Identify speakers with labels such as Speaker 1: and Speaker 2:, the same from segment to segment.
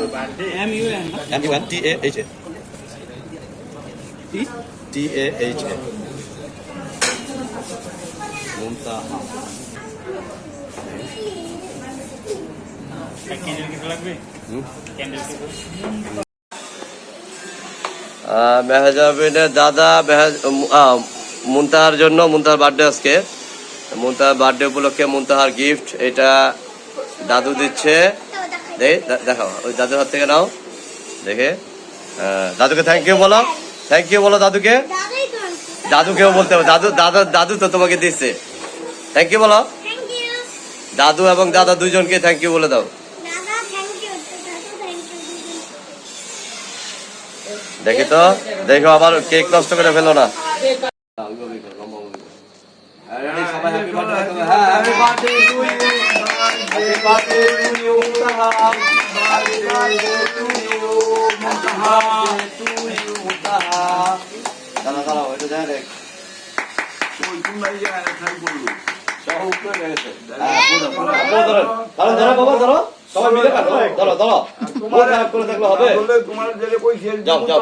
Speaker 1: M U N
Speaker 2: M U N T A H A.
Speaker 1: T
Speaker 2: T A H A. Muntaha
Speaker 1: candle কিছু লাগবে
Speaker 2: হুম?
Speaker 1: Candle কিছু
Speaker 2: আহ, মেহজাবিনের দাদা মুনতাহার জন্য মুনতাহার birthday আজকে। মুনতাহার birthday উপলক্ষে মুনতাহার গিফট এটা দাদু দিচ্ছে। দেখাও ওই দাদুর হাত থেকে নাও দেখে আহ, দাদুকে থ্যাংক ইউ বলো থ্যাংক ইউ বলো দাদুকে দাদুকেও বলতে হবে দাদু দাদা দাদু তো তোমাকে দিচ্ছে থ্যাংক ইউ বলো দাদু এবং দাদা দুজনকে থ্যাংক ইউ বলে দাও
Speaker 3: দাদা থ্যাংক ইউ দাদু থ্যাংক ইউ
Speaker 2: দেখি তো দেখো আবার কেক নষ্ট করে ফেলো না সবাই মিলে কাটো ধরো ধরো মন খারাপ করে থাকলে হবে যাও, যাও।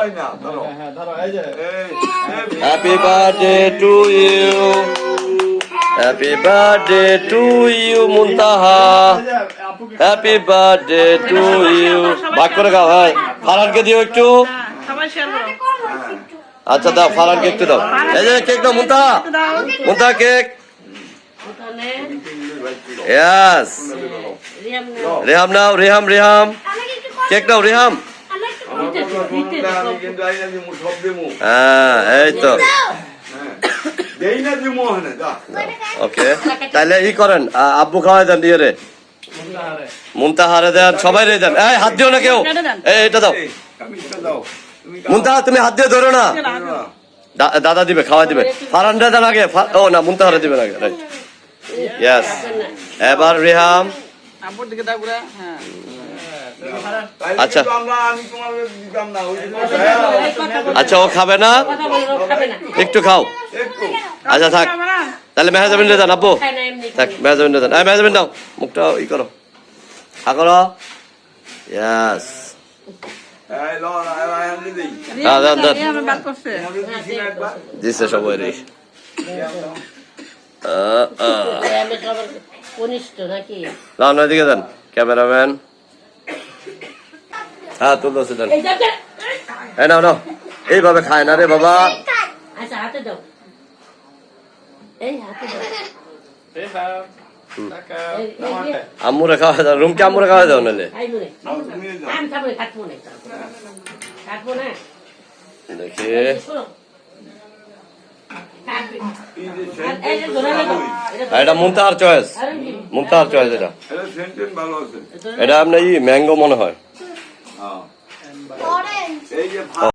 Speaker 2: Happy birthday to you. Happy birthday to you, Muntaha. Happy birthday to you. ভাগ করে খাও ভাই ফারানকে দিও একটু। আচ্ছা দাও ফারানকে একটু দাও। এই যে কেক দাও মুন্তাহা মুন্তাহা কেক ইয়াস রেহাম নাও রেহাম রেহাম কেক নাও রেহাম হ্যাঁ এই তো। ওকে তাহলে ই করেন আব্বু খাওয়াই দেন দিয়ে রে। মুন্তাহারে দেন সবাই রে দেন। এই হাত দিও না কেউ। এই এটা দাও।
Speaker 4: এই তুমি
Speaker 2: হাত দিয়ে ধরো না। দা- দাদা দিবে খাওয়াই দিবে। ফারানটা দেন আগে ফা- ও না মুন্তাহারে দিবেন আগে রাইট। ইয়েস এবার রেহাম।
Speaker 5: আব্বুর দিকে দাগুরা হ্যাঁ।
Speaker 2: আচ্ছা। আচ্ছা ও খাবে না? একটু খাও। আচ্ছা থাক। তাহলে মেহাজাবিন রে দেন আব্বু।
Speaker 5: খায় না এমনি
Speaker 2: থাক মেহাজাবিন দেন। এই মেহাজাবিন দাও। মুখটা ই করো। হা করো। ইয়েস।
Speaker 4: দিছি না
Speaker 2: সবাই দিকে দেন। ক্যামেরাম্যান। হ্যাঁ
Speaker 5: এই যাচ্ছে
Speaker 2: এই নাও নাও। এইভাবে খায় না রে বাবা।
Speaker 5: আচ্ছা হাতে দাও। এই হাতে দাও।
Speaker 2: আম্মুরে খাওয়া দাও রুমকে আম্মুরে খাওয়া দাও নাহলে। দেখি।
Speaker 5: এটা
Speaker 2: মুনতাহার চয়েস। চয়েস এটা।
Speaker 4: এটা সেন্টেন ভালো আছে।
Speaker 5: ধরে
Speaker 2: এটা আপনার ই ম্যাঙ্গো মনে হয়
Speaker 4: হ্যাঁ। এই যে ভাত